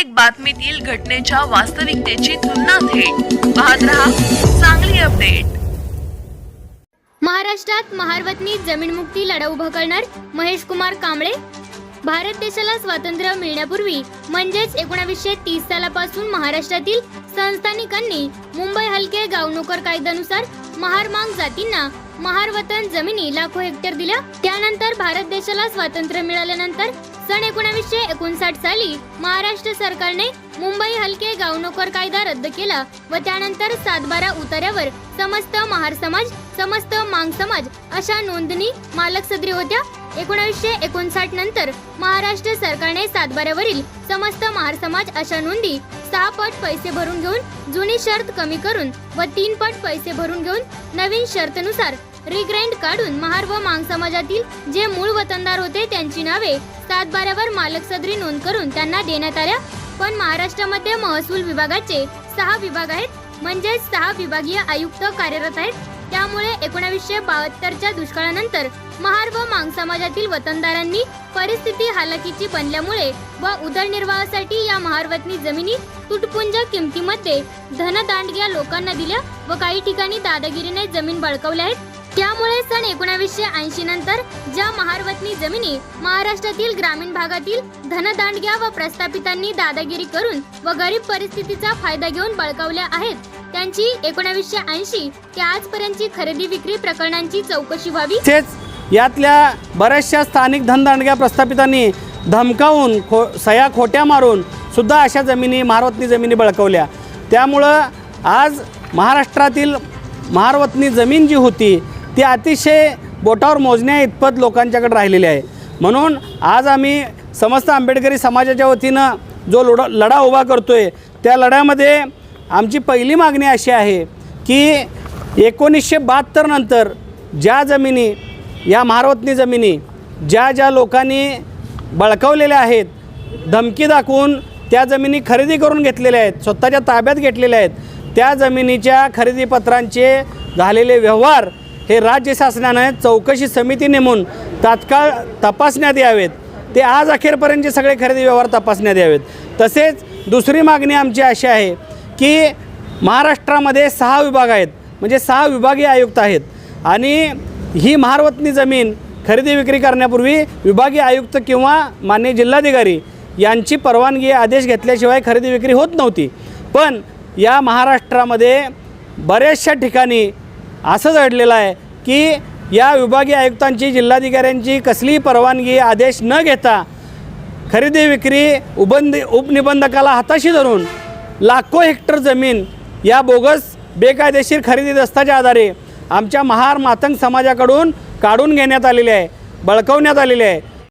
प्रत्येक बातमीतील घटनेच्या वास्तविकतेची तुलना थेट. पाहत रहा चांगली अपडेट. महाराष्ट्रात महारवतनी जमीनमुक्ती लढा उभा करणार महेश कुमार कांबळे? भारत देशाला स्वातंत्र्य मिळण्यापूर्वी म्हणजेच एकोणावीसशे तीस सालापासून महाराष्ट्रातील संस्थानिकांनी मुंबई हलके गावनोकर कायद्यानुसार महार मांग जातींना महार वतन जमिनी लाखो हेक्टर दिल्या त्यानंतर भारत देशाला स्वातंत्र्य मिळाल्यानंतर सन एकोणावीसशे एकोणसाठ साली महाराष्ट्र सरकारने मुंबई हलके गावनोकर कायदा रद्द केला व त्यानंतर सातबारा उतार्यावर समस्त महार समाज समस्त मांग समाज अशा नोंदणी मालक सदरी होत्या. एकोणावीसशे एकोणसाठ नंतर महाराष्ट्र सरकारने सातबाऱ्यावरील समस्त महार समाज अशा नोंदी सहा पट पैसे भरून घेऊन जुनी शर्त कमी करून व तीन पट पैसे भरून घेऊन नवीन शर्तनुसार रिग्राइंड काढून महार व मांग समाजातील जे मूळ वतनदार होते त्यांची नावे सातबाऱ्यावर मालक सदरी नोंद करून त्यांना देण्यात आल्या. पण महाराष्ट्रामध्ये महसूल विभागाचे सहा विभाग आहेत. म्हणजेच सहा विभागीय आयुक्त कार्यरत आहेत. त्यामुळे एकोणावीसशे बहात्तरच्या दुष्काळानंतर महार व मांग समाजातील वतनदारांनी परिस्थिती हालाकीची बनल्यामुळे व उदरनिर्वाहासाठी या महारवतनी जमिनी तुटपुंज किमतीमध्ये धनदांडग्या लोकांना दिल्या व काही ठिकाणी दादागिरीने जमीन बळकवल्या आहेत. त्यामुळे सन एकोणावीसशे ऐंशी नंतर ज्या महारवतनी जमिनी महाराष्ट्रातील ग्रामीण भागातील धनदांडग्या व प्रस्थापितांनी दादागिरी करून व गरीब परिस्थितीचा फायदा घेऊन बळकावल्या आहेत त्यांची एकोणावीसशे ऐंशी ते आजपर्यंतची खरेदी विक्री प्रकरणांची चौकशी व्हावी. तसेच यातल्या बऱ्याचशा स्थानिक धनदांडग्या प्रस्थापितांनी धमकावून खो सह्या खोट्या मारून सुद्धा अशा जमिनी महारवतनी जमिनी बळकवल्या. त्यामुळं आज महाराष्ट्रातील महारवतनी जमीन जी होती ती अतिशय बोटावर मोजण्या इतपत लोकांच्याकडे राहिलेली आहे. म्हणून आज आम्ही समस्त आंबेडकरी समाजाच्या वतीनं जो लढा लढा उभा करतो आहे त्या लढ्यामध्ये आमची पहिली मागणी अशी आहे की एकोणीसशे बहात्तर नंतर ज्या जमिनी या महारवतनी जमिनी ज्या ज्या लोकांनी बळकवलेल्या आहेत धमकी दाखवून त्या जमिनी खरेदी करून घेतलेल्या आहेत स्वतःच्या ताब्यात घेतलेल्या आहेत त्या जमिनीच्या खरेदीपत्रांचे झालेले व्यवहार हे राज्य शासनानं चौकशी समिती नेमून तात्काळ तपासण्यात यावेत. ते आज अखेरपर्यंतचे सगळे खरेदी व्यवहार तपासण्यात यावेत. तसेच दुसरी मागणी आमची अशी आहे की महाराष्ट्रामध्ये सहा विभाग आहेत. म्हणजे सहा विभागीय आयुक्त आहेत. आणि ही महारवतनी जमीन खरेदी विक्री करण्यापूर्वी विभागीय आयुक्त किंवा मान्य जिल्हाधिकारी यांची परवानगी आदेश घेतल्याशिवाय खरेदी विक्री होत नव्हती. पण या महाराष्ट्रामध्ये बऱ्याचशा ठिकाणी असं घडलेलं आहे की या विभागीय आयुक्तांची जिल्हाधिकाऱ्यांची कसलीही परवानगी आदेश न घेता खरेदी विक्री उबंद उपनिबंधकाला हाताशी धरून लाखो हेक्टर जमीन या बोगस बेकायदेशीर खरेदी दस्ताच्या आधारे आमच्या महार मातंग समाजाकडून काढून घेण्यात आलेली आहे बळकवण्यात आलेली आहे.